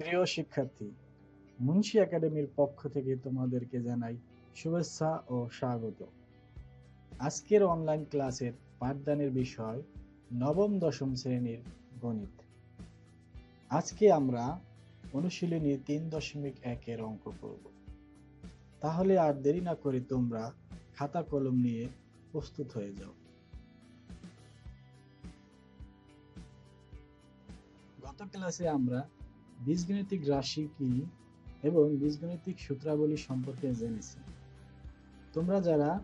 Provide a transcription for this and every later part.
প্রিয় শিক্ষার্থী, মুন্সি একাডেমির পক্ষ থেকে তোমাদেরকে জানাই শুভেচ্ছা ও স্বাগত। আজকের অনলাইন ক্লাসের পাঠদানের বিষয় নবম দশম শ্রেণির গণিত। আজকে আমরা অনুশীলনী তিন দশমিক একের অঙ্ক করব। তাহলে আর দেরি না করে তোমরা খাতা কলম নিয়ে প্রস্তুত হয়ে যাও। গত ক্লাসে আমরা বীজগণিতিক রাশি কি এবং বীজগণিতিক সূত্রাবলী সম্পর্কে জেনেছি। তোমরা যারা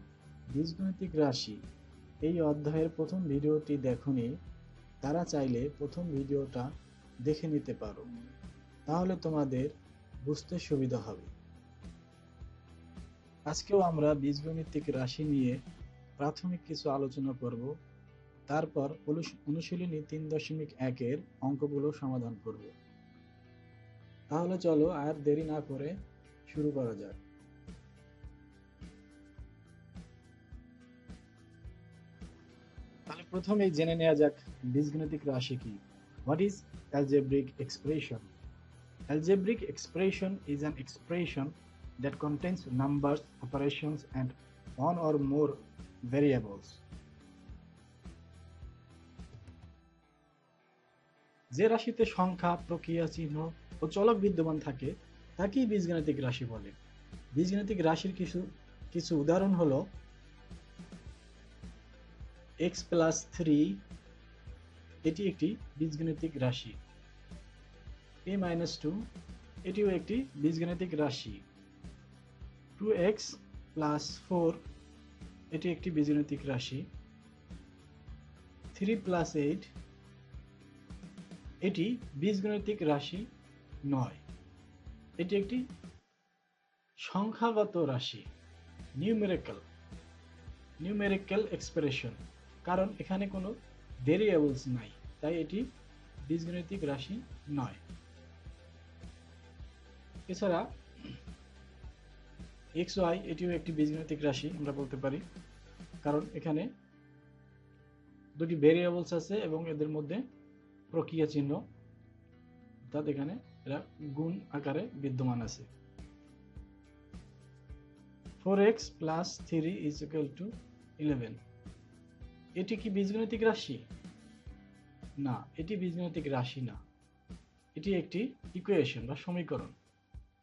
বীজগণিতিক রাশি এই অধ্যায়ের প্রথম ভিডিওটি দেখনি, তারা চাইলে প্রথম ভিডিওটা দেখে নিতে পারো। তাহলে তোমাদের বুঝতে সুবিধা হবে। আজকেও আমরা বীজগণিতিক রাশি নিয়ে প্রাথমিক কিছু আলোচনা করব। তারপর অনুশ- অনুশীলনী তিন দশমিক একের অঙ্কগুলো সমাধান করব। তাহলে চলো আর দেরি না করে শুরু করা যাক। তাহলে প্রথমেই জেনে নেওয়া যাক বীজগণিতিক রাশি কি। What is algebraic expression algebraic expression is an expression that contains number operation and one or more variables যে রাশিতে সংখ্যা, প্রক্রিয়া, চিহ্ন ও চলক বিদ্যমান থাকে, তাকেই বীজগাণিতিক রাশি বলে। বীজগাণিতিক রাশির কিছু কিছু উদাহরণ হলো এক্স প্লাস থ্রি এটি একটি বীজগাণিতিক রাশি। এ মাইনাস টু এটিও একটি বীজগাণিতিক রাশি। টু এক্স প্লাস ফোর এটি একটি বীজগাণিতিক রাশি। থ্রি প্লাস এইট এটি বীজগণিতিক রাশি। নয়। এটি একটি সংখ্যাগত রাশি নিউমেরিক্যাল নিউমেরিক্যাল এক্সপ্রেশন কারণ এখানে কোনো ভেরিয়েবলস নাই, তাই এটি বীজগণিতিক রাশি নয়। এছাড়া এক্স ওয়াই এটিও একটি বীজগণিতিক রাশি আমরা বলতে পারি, কারণ এখানে দুটি ভেরিয়েবলস আছে এবং এদের মধ্যে প্রক্রিয়া চিহ্ন অর্থাৎ এখানে এরা গুণ আকারে বিদ্যমান আছে। Four x plus three is equal to eleven এটি কি বীজগণিতিক রাশি? না, এটি বীজগণিতিক রাশি না। এটি একটি ইকুয়েশন বা সমীকরণ,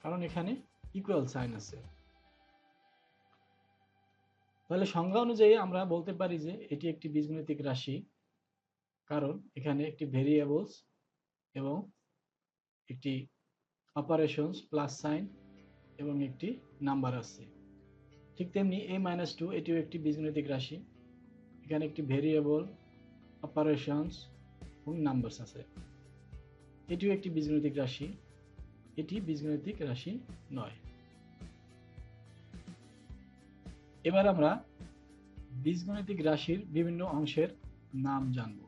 কারণ এখানে ইকুয়াল সাইন আছে। তাহলে সংজ্ঞা অনুযায়ী আমরা বলতে পারি যে এটি একটি বীজগণিতিক রাশি, কারণ এখানে একটি ভেরিয়েবলস এবং একটি অপারেশনস প্লাস সাইন এবং একটি নাম্বার আছে। ঠিক তেমনি এ মাইনাস টু এটিও একটি বীজগণিতিক রাশি। এখানে একটি ভেরিয়েবল অপারেশনস এবং নাম্বারস আছে। এটিও একটি বীজগণিতিক রাশি। এটি বীজগণিতিক রাশি নয়। এবার আমরা বীজগণিতিক রাশির বিভিন্ন অংশের নাম জানব।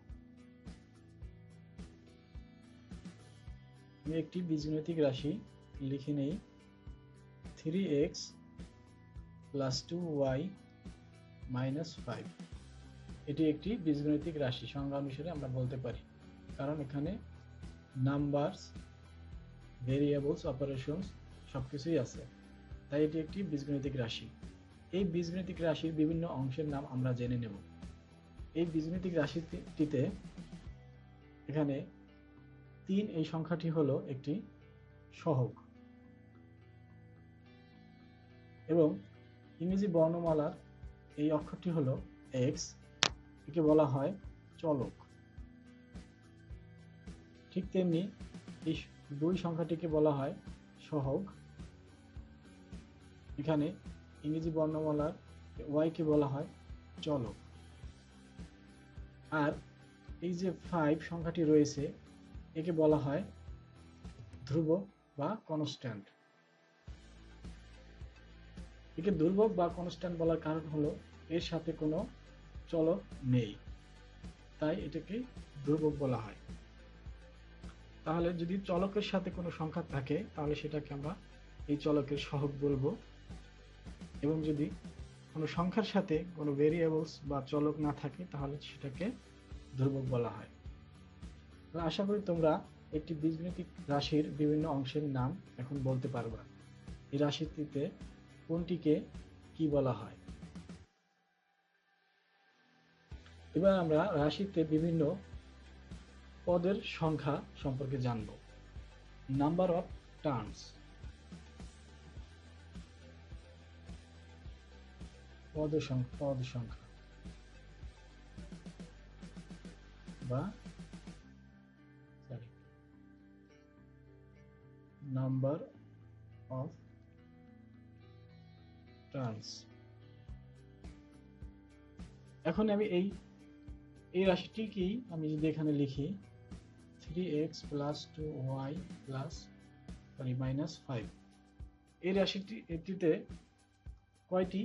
আমি একটি বীজগণিতিক রাশি লিখে নেই। Three x plus two y minus five এটি একটি বীজগণিতিক রাশি, সংজ্ঞা অনুসারে আমরা বলতে পারি। কারণ এখানে নাম্বারস ভেরিয়েবলস অপারেশনস সবকিছুই আছে। তাই এটি একটি বীজগণিতিক রাশি। এই বীজগণিতিক রাশির বিভিন্ন অংশের নাম আমরা জেনে নেব। এই বীজগণিতিক রাশিটিতে এখানে তিন, এই সংখ্যাটি হলো একটি সহগ। এবং ইংরেজি বর্ণমালার এই অক্ষরটি হলো এক্স, একে বলা হয় চলক। ঠিক তেমনি এই দুই সংখ্যাটিকে বলা হয় সহগ। এখানে ইংরেজি বর্ণমালার ওয়াইকে বলা হয় চলক। আর এই যে ফাইভ সংখ্যাটি রয়েছে একে বলা হয় ধ্রুব বা কনস্ট্যান্ট একে ধ্রুবক বা কনস্ট্যান্ট বলার কারণ হলো এর সাথে কোনো চলক নেই, তাই এটাকে ধ্রুবক বলা হয়। তাহলে যদি চলকের সাথে কোনো সংখ্যা থাকে, তাহলে সেটাকে আমরা এই চলকের সহগ বলব। এবং যদি কোনো সংখ্যার সাথে কোনো ভেরিয়েবলস বা চলক না থাকে, তাহলে সেটাকে ধ্রুবক বলা হয়। আশা করি তোমরা একটি বীজগণিতিক রাশির বিভিন্ন অংশের নাম এখন বলতে পারবা। এই রাশিটিতে কোনটিকে কি বলা হয়? এবার আমরা রাশিতে বিভিন্ন পদের সংখ্যা সম্পর্কে জানব। নাম্বার অফ টার্মস পদ সংখ্যা পদ সংখ্যা। বা নাম্বার অফ টার্মস এখন আমি এই এই রাশিটিকেই আমি যদি এখানে লিখি three x plus two y plus sorry minus five এই রাশিটি, এটিতে কয়টি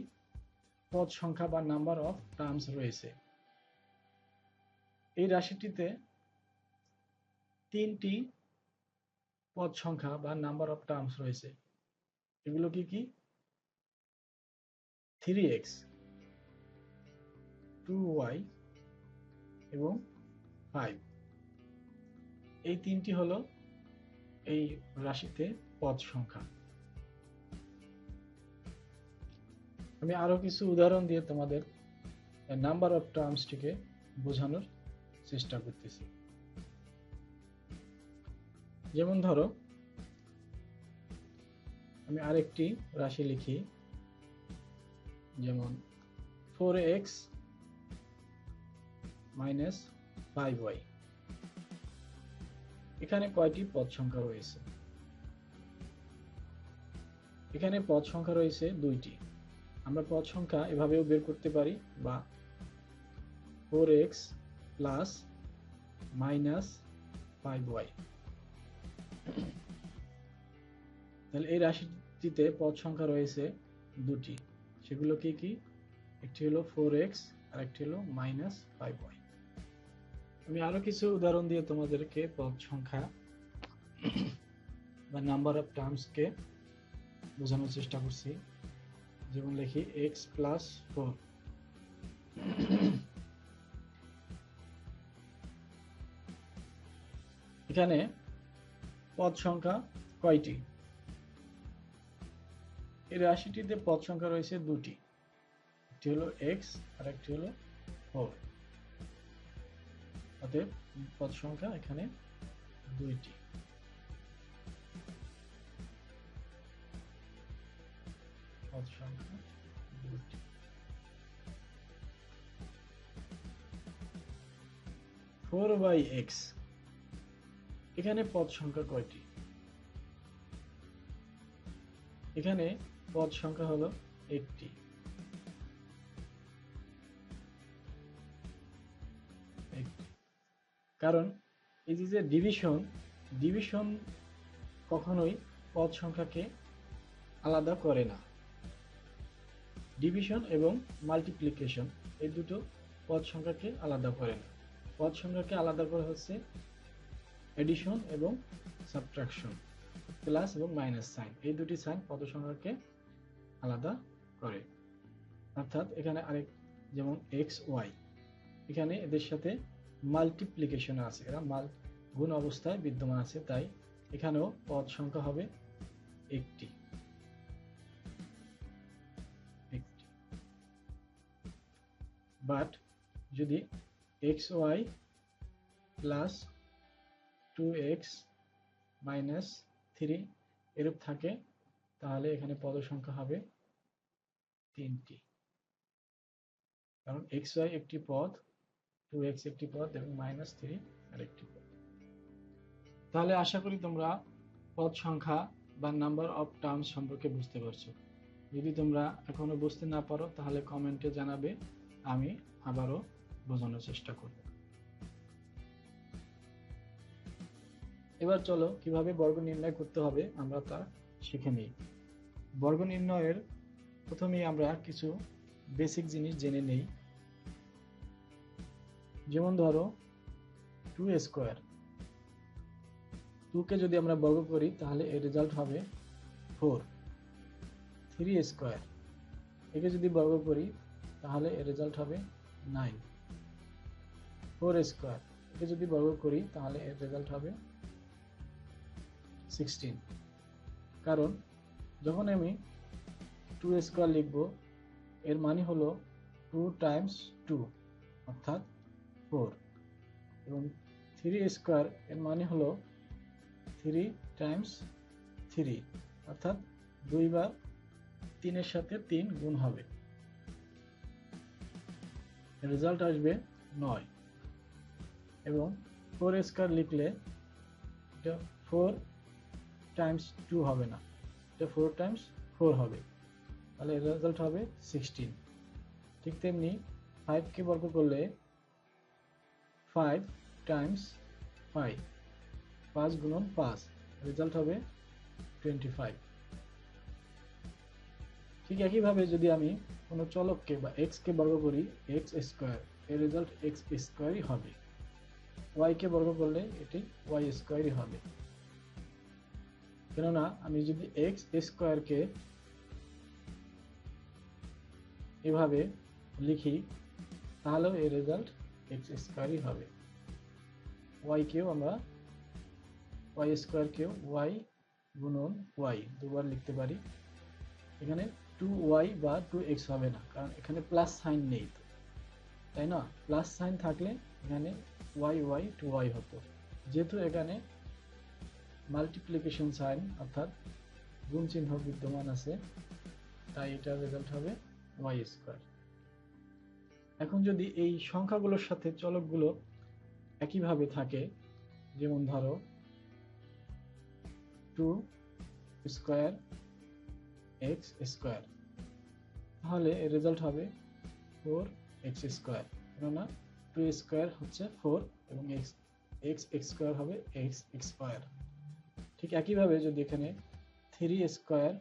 পদ সংখ্যা বা নাম্বার অফ টার্মস রয়েছে? এই রাশিটিতে তিনটি পদ সংখ্যা বা নাম্বার অফ টার্মস রয়েছে। এগুলো কি কি? থ্রি এক্স টু ওয়াই এবং ফাইভ এই তিনটি হলো এই রাশিতে পদ সংখ্যা। আমি আরও কিছু উদাহরণ দিয়ে তোমাদের নাম্বার অফ টার্মসটিকে বোঝানোর চেষ্টা করতেছি। যেমন ধরো, আমি আরেকটি রাশি লিখি, যেমন four x minus five y এখানে কয়টি পদ সংখ্যা রয়েছে? এখানে পদ সংখ্যা রয়েছে দুইটি। আমরা পদ সংখ্যা এভাবেও বের করতে পারি বা four x plus minus five y তাহলে এই রাশিটিতে পদ সংখ্যা রয়েছে দুটি। সেগুলো কি কি? একটি হলো ফোর এক্স আর একটি হলো মাইনাস ফাইভ ওয়াই আমি আরও কিছু উদাহরণ দিয়ে তোমাদেরকে পদ সংখ্যা বা নাম্বার অফ টার্মসকে বোঝানোর চেষ্টা করছি। যেমন লিখি এক্স প্লাস ফোর এখানে পদ সংখ্যা কয়টি? এই রাশিটিতে পদ সংখ্যা রয়েছে দুটি। একটি হলো এক্স আর একটি হলো ফোর অতএব পদ সংখ্যা এখানে দুইটি। পদ সংখ্যা দুইটি। ফোর বাই এক্স এখানে পদ সংখ্যা কয়টি? এখানে পদ সংখ্যা হলো একটি। কারণ এই যে ডিভিশন ডিভিশন কখনোই পদ সংখ্যাকে আলাদা করে না। ডিভিশন এবং মাল্টিপ্লিকেশন এই দুটো পদ সংখ্যাকে আলাদা করে না। পদ সংখ্যাকে আলাদা করা হচ্ছে এডিশন এবং সাবট্রাকশন প্লাস এবং মাইনাস সাইন এই দুটি সাইন পদ সংখ্যাকে আলাদা করে। অর্থাৎ এখানে আরেক, যেমন এক্স ওয়াই এখানে এদের সাথে মাল্টিপ্লিকেশন আছে। এরা মাল, গুণ অবস্থায় বিদ্যমান আছে, তাই এখানেও পদ সংখ্যা হবে একটি। বাট যদি x y plus two minus three এরূপ থাকে, তাহলে এখানে পদ সংখ্যা হবে তিনটি। কারণ এক্স ওয়াই একটি পদ টু এক্স একটি পদ এবং মাইনাস থ্রি আরেকটি পদ। তাহলে আশা করি তোমরা পদ সংখ্যা বা নাম্বার অফ টার্মস সম্পর্কে বুঝতে পারছ। যদি তোমরা এখনও বুঝতে না পারো, তাহলে কমেন্টে জানাবে, আমি আবারও বোঝানোর চেষ্টা করব। এবার চলো কীভাবে বর্গ নির্ণয় করতে হবে আমরা তা শিখে নিই। বর্গ নির্ণয়ের প্রথমেই আমরা কিছু বেসিক জিনিস জেনে নেই। যেমন ধরো টু স্কোয়ার টুকে যদি আমরা বর্গ করি, তাহলে এর রেজাল্ট হবে ফোর থ্রি স্কোয়ার একে যদি বর্গ করি, তাহলে এর রেজাল্ট হবে নাইন ফোর স্কোয়ার একে যদি বর্গ করি, তাহলে এর রেজাল্ট হবে সিক্সটিন কারণ, যখন আমি টু স্কোয়ার লিখব, এর মানে হলো টু টাইমস টু অর্থাৎ ফোর এবং থ্রি স্কোয়ার এর মানে হলো থ্রি টাইমস থ্রি অর্থাৎ দুইবার তিনের সাথে তিন গুণ হবে। রেজাল্ট আসবে নয়। এবং ফোর স্কোয়ার লিখলে এটা ফোর টাইমস টু হবে না। এটা ফোর টাইমস ফোর হবে। তাহলে রেজাল্ট হবে সিক্সটিন ঠিক তেমনি ফাইভকে বর্গ করলে ফাইভ টাইমস ফাইভ পাঁচ গুণন পাঁচ রেজাল্ট হবে টোয়েন্টি ফাইভ ঠিক একইভাবে যদি আমি কোনো চলককে বা এক্সকে বর্গ করি এক্স স্কোয়ার এর রেজাল্ট এক্স স্কোয়ারই হবে। ওয়াইকে বর্গ করলে এটি ওয়াই স্কোয়ারই হবে। কেননা আমি যদি এক্স স্কোয়ারকে এভাবে লিখি, তাহলেও এর রেজাল্ট এক্স স্কোয়ারই হবে। ওয়াইকেও আমরা ওয়াই স্কোয়ারকেও ওয়াই গুণন ওয়াই দুবার লিখতে পারি। এখানে টু ওয়াই বা টু এক্স হবে না, কারণ এখানে প্লাস সাইন নেই তো। তাই না? প্লাস সাইন থাকলে এখানে ওয়াই ওয়াই টু ওয়াই হতো। যেহেতু এখানে মাল্টিপ্লিকেশন সাইন অর্থাৎ গুণ চিহ্ন বিদ্যমান আছে, তাই এটার রেজাল্ট হবে ওয়াই স্কোয়ার এখন যদি এই সংখ্যাগুলোর সাথে চলকগুলো একইভাবে থাকে, যেমন ধরো টু স্কোয়ার এক্স স্কোয়ার তাহলে রেজাল্ট হবে ফোর এক্স স্কোয়ার কেননা টু স্কোয়ার হচ্ছে ফোর এবং এক্স এক্স এক্স স্কোয়ার হবে এক্স স্কোয়ার ঠিক একইভাবে যদি এখানে three square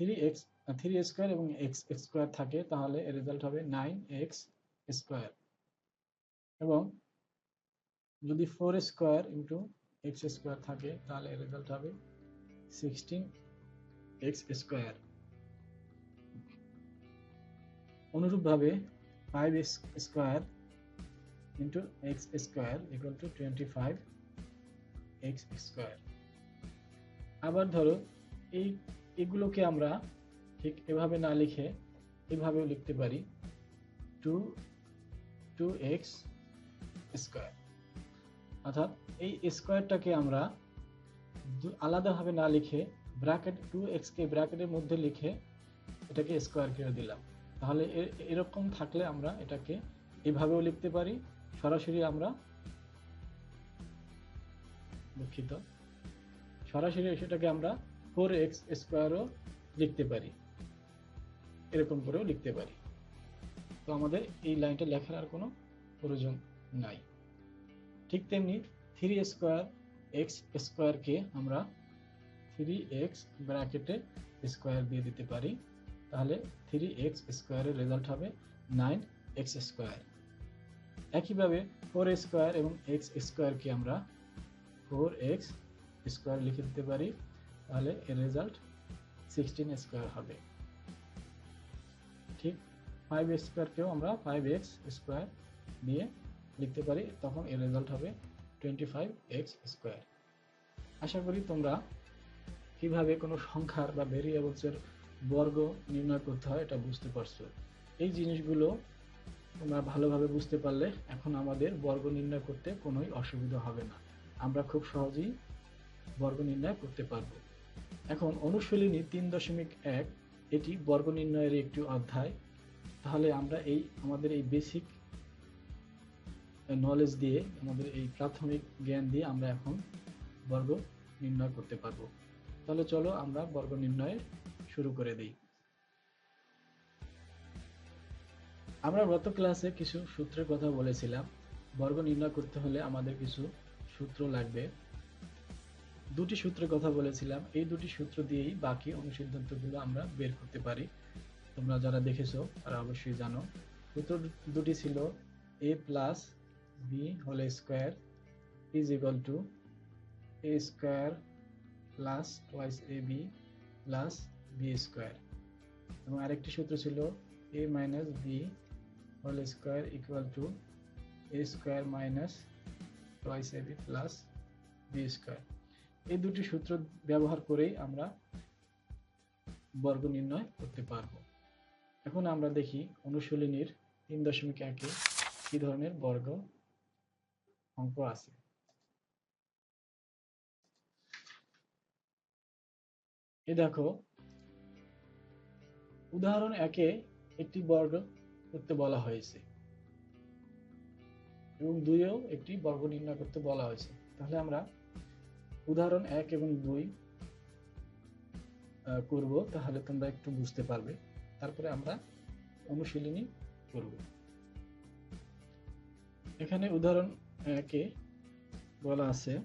three x three square এবং এক্স স্কোয়ার থাকে, তাহলে এর রেজাল্ট হবে নাইন এক্স স্কোয়ার এবং যদি four square into x square থাকে, তাহলে এর রেজাল্ট হবে সিক্সটিন এক্স স্কোয়ার অনুরূপভাবে five square into x square equal to twenty five x square আবার ধরো, এই, এগুলোকে আমরা ঠিক এভাবে না লিখে এভাবেও লিখতে পারি। টু টু এক্স স্কোয়ার অর্থাৎ এই স্কোয়ারটাকে আমরা আলাদাভাবে না লিখে ব্র্যাকেট টু এক্সকে ব্র্যাকেটের মধ্যে লিখে এটাকে স্কোয়ার করে দিলাম। তাহলে এরকম থাকলে আমরা এটাকে এভাবেও লিখতে পারি। সরাসরি আমরা দুঃখিত। সরাসরি সেটাকে আমরা ফোর এক্স স্কোয়ারও লিখতে পারি। এরকম করেও লিখতে পারি। তো আমাদের এই লাইনটা লেখার আর কোনো প্রয়োজন নাই। ঠিক তেমনি থ্রি স্কোয়ার এক্স স্কোয়ারকে আমরা থ্রি এক্স ব্র্যাকেটে স্কোয়ার দিয়ে দিতে পারি। তাহলে থ্রি এক্স স্কোয়ারের রেজাল্ট হবে নাইন এক্স স্কোয়ার একইভাবে ফোর স্কোয়ার এবং এক্স স্কোয়ারকে আমরা ফোর এক্স স্কোয়ার লিখে দিতে পারি, তাহলে এর রেজাল্ট সিক্সটিন স্কোয়ার হবে। ঠিক ফাইভ স্কোয়ারকেও আমরা ফাইভ এক্স স্কোয়ার দিয়ে লিখতে পারি, তখন এর রেজাল্ট হবে টোয়েন্টি ফাইভ এক্স স্কোয়ার আশা করি তোমরা কীভাবে কোনো সংখ্যার বা ভেরিয়েবলসের বর্গ নির্ণয় করতে হয় এটা বুঝতে পারছ। এই জিনিসগুলো তোমরা ভালোভাবে বুঝতে পারলে এখন আমাদের বর্গ নির্ণয় করতে কোনোই অসুবিধা হবে না। আমরা খুব সহজেই বর্গ নির্ণয় করতে পারব। এখন অনুশীলনী তিন দশমিক এক, এটি বর্গ নির্ণয়ের একটি অধ্যায়। তাহলে আমরা এই, আমাদের এই বেসিক নলেজ দিয়ে, আমাদের এই প্রাথমিক জ্ঞান দিয়ে আমরা এখন বর্গ নির্ণয় করতে পারব। তাহলে চলো আমরা বর্গ নির্ণয় শুরু করে দিই। আমরা গত ক্লাসে কিছু সূত্রের কথা বলেছিলাম। বর্গ নির্ণয় করতে হলে আমাদের কিছু সূত্র লাগবে। দুটি সূত্রের কথা বলেছিলাম। এই দুটি সূত্র দিয়েই বাকি অনুসিদ্ধান্তগুলো আমরা বের করতে পারি। তোমরা যারা দেখেছ, তারা অবশ্যই জানো। সূত্র দুটি ছিল a plus b whole square is equal to a square plus twice a b plus b square এবং আরেকটি সূত্র ছিল a minus b whole square equal to a square minus twice a b plus b square এই দুটি সূত্র ব্যবহার করেই আমরা বর্গ নির্ণয় করতে পারব। এখন আমরা দেখি অনুশীলনীর তিন দশমিক একে কি ধরনের বর্গ অঙ্ক আছে। এ দেখো, উদাহরণ একে একটি বর্গ করতে বলা হয়েছে। এবং দুইয়েও একটি বর্গ নির্ণয় করতে বলা হয়েছে। তাহলে আমরা উদাহরণ এক এবং দুই করব, তাহলে তোমরা একটু বুঝতে পারবে। তারপরে আমরা অনুশীলনী করব। এখানে উদাহরণ একে বলা আছে।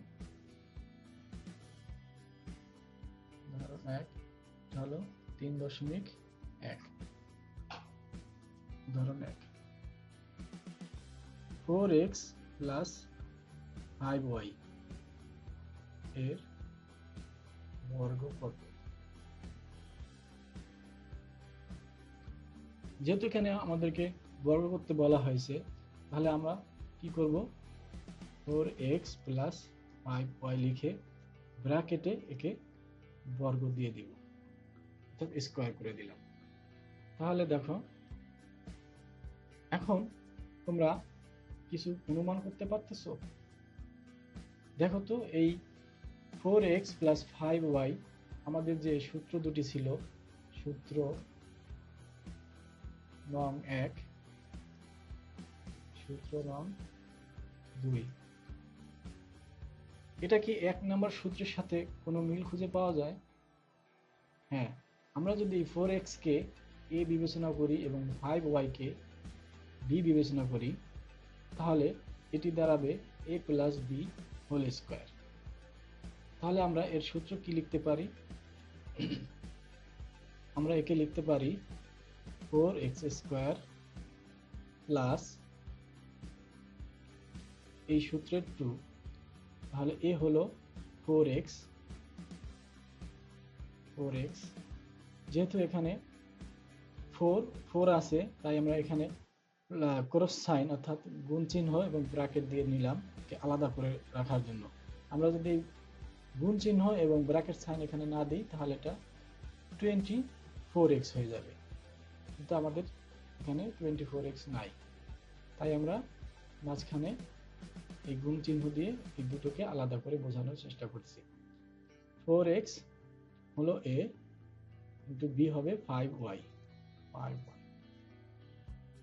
এক হলো তিন দশমিক এক। উদাহরণ এক। Four x plus five y এর বর্গ কত? যেহেতু এখানে আমাদেরকে বর্গ করতে বলা হয়েছে, তাহলে আমরা কি করব? Four x plus five y লিখে ব্র্যাকেটে একে বর্গ দিয়ে দিব। অর্থাৎ স্কোয়ার করে দিলাম। তাহলে দেখো, এখন তোমরা কিছু অনুমান করতে পারতেছো? দেখো তো, এই four x plus five y আমাদের যে সূত্র দুটি ছিল, সূত্র নং এক, সূত্র নং দুই। এটা কি এক নম্বর সূত্রের সাথে কোনো মিল খুঁজে পাওয়া যায়? হ্যাঁ আমরা যদি ফোর এক্স কে এ বিবেচনা করি এবং ফাইভ ওয়াই কে বি বিবেচনা করি তাহলে এটি দাঁড়াবে a plus b whole square তাহলে আমরা এর সূত্র কি লিখতে পারি? আমরা একে লিখতে পারি ফোর এক্স স্কোয়ার প্লাস এই সূত্রের টু তাহলে এ হলো ফোর এক্স ফোর এক্স যেহেতু এখানে ফোর ফোর আছে, তাই আমরা এখানে ক্রস সাইন অর্থাৎ গুণ চিহ্ন এবং ব্র্যাকেট দিয়ে নিলাম আলাদা করে রাখার জন্য। আমরা যদি গুণ চিহ্ন এবং ব্র্যাকেট সাইন এখানে না দিই, তাহলে এটা টোয়েন্টি ফোর এক্স হয়ে যাবে। কিন্তু আমাদের এখানে টোয়েন্টি ফোর এক্স নাই। তাই আমরা মাঝখানে এই গুণ চিহ্ন দিয়ে এই দুটোকে আলাদা করে বোঝানোর চেষ্টা করছি। ফোর এক্স হলো এ, কিন্তু বি হবে five y. Five y.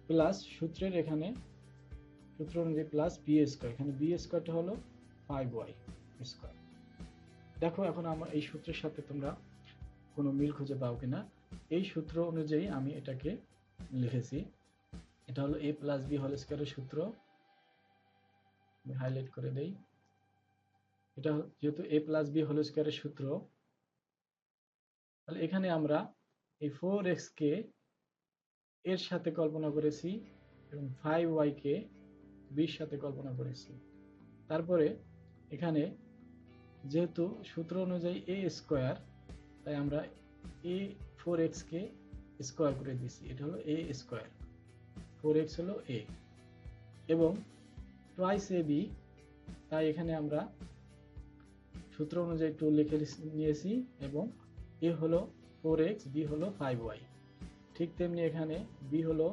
Plus সূত্রের এখানে, সূত্র অনুযায়ী প্লাস বি স্কোয়ার এখানে বি স্কোয়ারটা হলো ফাইভ ওয়াই স্কোয়ার দেখো এখন আমার এই সূত্রের সাথে তোমরা কোনো মিল খুঁজে পাও কিনা। এই সূত্র অনুযায়ী আমি এটাকে লিখেছি। এটা হলো এ প্লাস বি হোল স্কোয়ারের সূত্র। হাইলাইট করে দেই। এটা যেহেতু এ প্লাস বি হোল স্কোয়ারের সূত্র, তাহলে এখানে আমরা এই ফোর এক্স কে এর সাথে কল্পনা করেছি এবং ফাইভ ওয়াই কে বির সাথে কল্পনা করেছি। তারপরে এখানে যেহেতু সূত্র অনুযায়ী এ স্কোয়ার তাই আমরা এ ফোর এক্স কে স্কোয়ার করে দিছি এটা হলো এ স্কোয়ার ফোর এক্স হলো এ এবং ট্রাইস এ বি তাই এখানে আমরা সূত্র অনুযায়ী টু লিখে নিয়েছি এবং এ হলো ফোর এক্স বি হলো ফাইভ ওয়াই ঠিক তেমনি এখানে বি হলো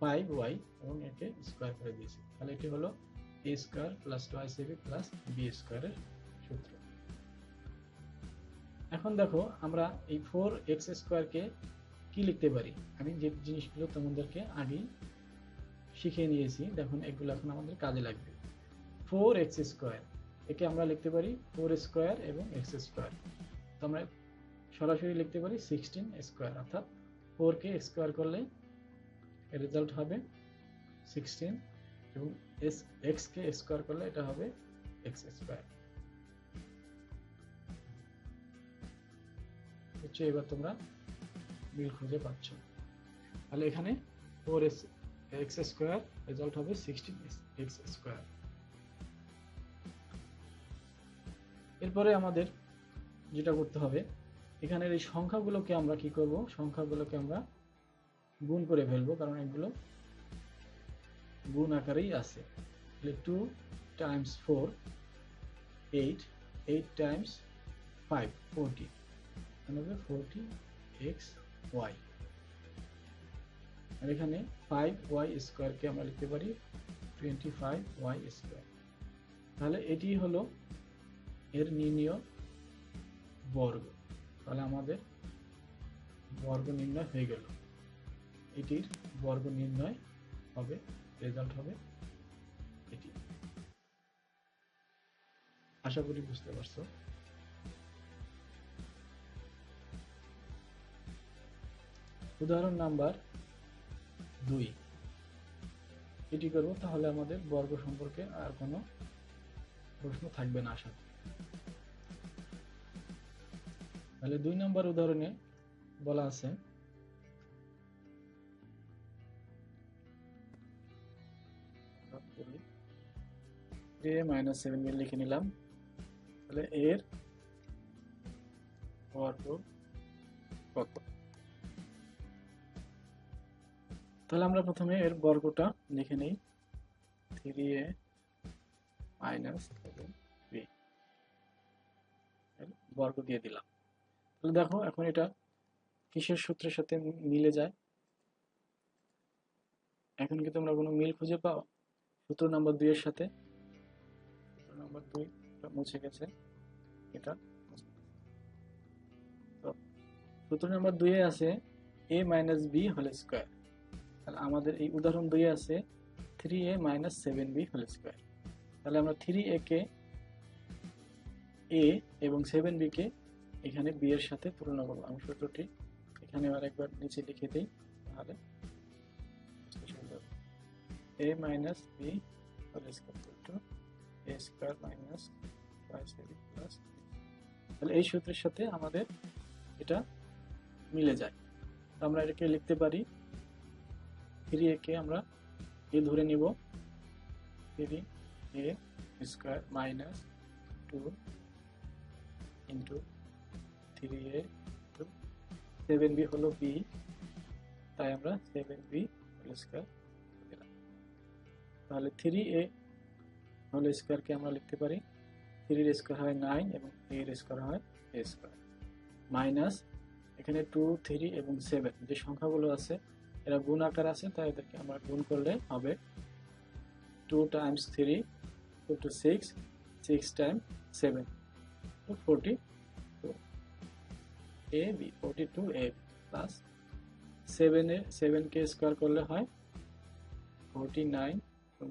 ফাইভ ওয়াই এবং একে স্কোয়ার করে দিয়েছি। তাহলে এটি হলো a square plus twice a b plus b স্কোয়ারের সূত্র। এখন দেখো আমরা এই ফোর এক্স স্কোয়ারকে কি লিখতে পারি? আমি যে জিনিসগুলো তোমাদেরকে আগেই শিখিয়ে নিয়েছি, দেখুন এগুলো এখন আমাদের কাজে লাগবে। ফোর এক্স স্কোয়ার একে আমরা লিখতে পারি ফোর স্কোয়ার এবং এক্স স্কোয়ার তো আমরা সরাসরি লিখতে পারি সিক্সটিন স্কোয়ার অর্থাৎ ফোর কে স্কোয়ার করলে রেজাল্ট হবে সিক্সটিন এবং এস এক্স কে স্কোয়ার করলে এটা হবে এক্স স্কোয়ার হচ্ছে এবার তোমরা মিল খুঁজে পাচ্ছ। তাহলে এখানে four s x square result হবে সিক্সটিন এক্স স্কোয়ার এরপরে আমাদের যেটা করতে হবে এখানের এই সংখ্যাগুলোকে আমরা কি করব? সংখ্যাগুলোকে আমরা গুণ করে ফেলব, কারণ এগুলো গুণ আকারেই আছে। Two times four eight eight times five forty হবে ফোরটি এক্স ওয়াই আর এখানে ফাইভ ওয়াই স্কোয়ারকে আমরা লিখতে পারি টোয়েন্টি ফাইভ ওয়াই স্কোয়ার তাহলে এটি হলো এর নির্ণয় বর্গ। তাহলে আমাদের বর্গ নির্ণয় হয়ে গেল। এটির বর্গ নির্ণয় হবে রেজাল্ট হবে এটি। আশা করি বুঝতে পারছ। উদাহরণ নাম্বার দুই। এটি করব, তাহলে আমাদের বর্গ সম্পর্কে আর কোনো প্রশ্ন থাকবে না আশা করি। তাহলে দুই নম্বর উদাহরণে বলা আছে মাইনাস সেভেন লিখে নিলাম। তাহলে এর কত? তাহলে আমরা প্রথমে এর বর্গটা লিখে নেই। থ্রি এ মাইনাস বর্গ দিয়ে দিলাম। তাহলে দেখো, এখন এটা কিসের সূত্রের সাথে মিলে যায়? এখন কি তোমরা কোনো মিল খুঁজে পাও? সূত্র নাম্বার দুই এর সাথে? নাম্বার দুই মুছে গেছে। এটা সূত্র নাম্বার দুইয়ে আছে a minus b whole square. তাহলে আমাদের এই উদাহরণ দুইয়ে আছে three a minus seven b whole square. তাহলে আমরা থ্রি এ কে এ এবং সেভেন বি কে এখানে বি এর সাথে তুলনা করব আমি সূত্রটি এখানে আরেকবার নিচে লিখে দিই। তাহলে a minus b whole two a square minus তাহলে এই সূত্রের সাথে আমাদের এটা মিলে যায়। আমরা এটাকে লিখতে পারি থ্রি এ কে আমরা এ ধরে নিব। Three a square minus two into three a seven b হলো বি তাই আমরা সেভেন বি হোল স্কোয়ার তাহলে থ্রি এ হোল স্কোয়ারকে আমরা লিখতে পারি। থ্রির স্কোয়ার হয় নাইন এবং এর স্কোয়ার হয় এ স্কোয়ার মাইনাস এখানে টু থ্রি এবং সেভেন যে সংখ্যাগুলো আছে, এরা গুণ আকার আছে, তাই এদেরকে আমরা গুণ করলে হবে two times three two two six six time seven two a b forty two a plus সেভেনে সেভেনকে স্কোয়ার করলে হয় ফোরটি নাইন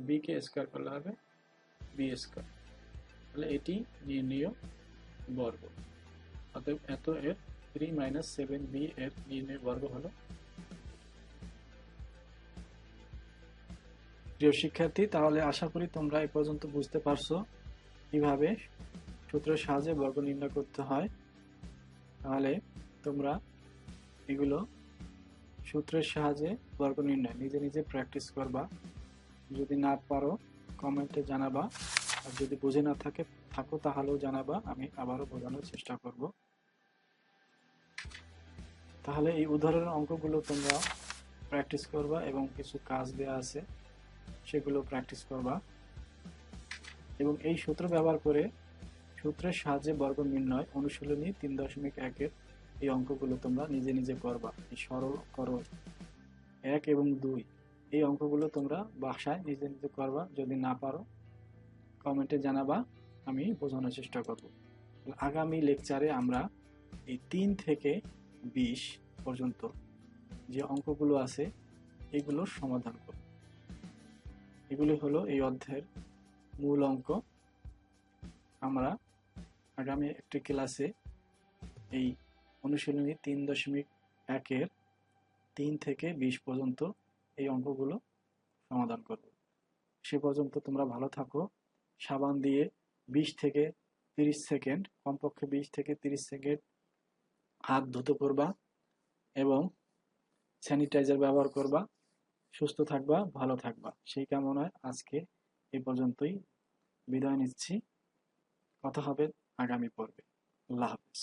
বি কে স্কোয়ার করলে হবে বি স্কোয়ার তাহলে এটি নির্ণীয় বর্গ। অতএব এত এর থ্রি মাইনাস সেভেন বি এর নির্ণয় বর্গ হলো। প্রিয় শিক্ষার্থী, তাহলে আশা করি তোমরা এই পর্যন্ত বুঝতে পারছ কীভাবে সূত্রের সাহায্যে বর্গ নির্ণয় করতে হয়। তাহলে তোমরা এগুলো সূত্রের সাহায্যে বর্গ নির্ণয়, নিজে নিজে প্র্যাকটিস করবা। যদি না পারো কমেন্টে জানাবা। আর যদি বুঝে না থাকে, থাকো তাহলেও জানাবা। আমি আবারও বোঝানোর চেষ্টা করব। তাহলে এই উদাহরণের অঙ্কগুলো তোমরা প্র্যাকটিস করবা এবং কিছু কাজ দেয়া আছে, সেগুলো প্র্যাকটিস করবা। এবং এই সূত্র ব্যবহার করে সূত্রের সাহায্যে বর্গ নির্ণয় অনুশীলনী তিন দশমিক একের এই অঙ্কগুলো তোমরা নিজে নিজে করবা। এই সরল করো। এক এবং দুই। এই অঙ্কগুলো তোমরা বাসায় নিজে নিজে করবা। যদি না পারো, কমেন্টে জানাবা। আমি বোঝানোর চেষ্টা করব। আগামী লেকচারে আমরা এই তিন থেকে বিশ পর্যন্ত যে অঙ্কগুলো আছে, এগুলোর সমাধান করব। এগুলি হলো এই অধ্যায়ের মূল অঙ্ক। আমরা আগামী একটি ক্লাসে এই অনুশীলনী তিন দশমিক একের তিন থেকে বিশ পর্যন্ত এই অঙ্কগুলো সমাধান করব। সে পর্যন্ত তোমরা ভালো থাকো। সাবান দিয়ে বিশ থেকে তিরিশ সেকেন্ড, কমপক্ষে বিশ থেকে তিরিশ সেকেন্ড হাত ধুতে করবা এবং স্যানিটাইজার ব্যবহার করবা। সুস্থ থাকবা, ভালো থাকবা। সেই কামনায় আজকে এ পর্যন্তই। বিদায় নিচ্ছি। কথা হবে আগামী পর্বে আল্লাহ হাফিজ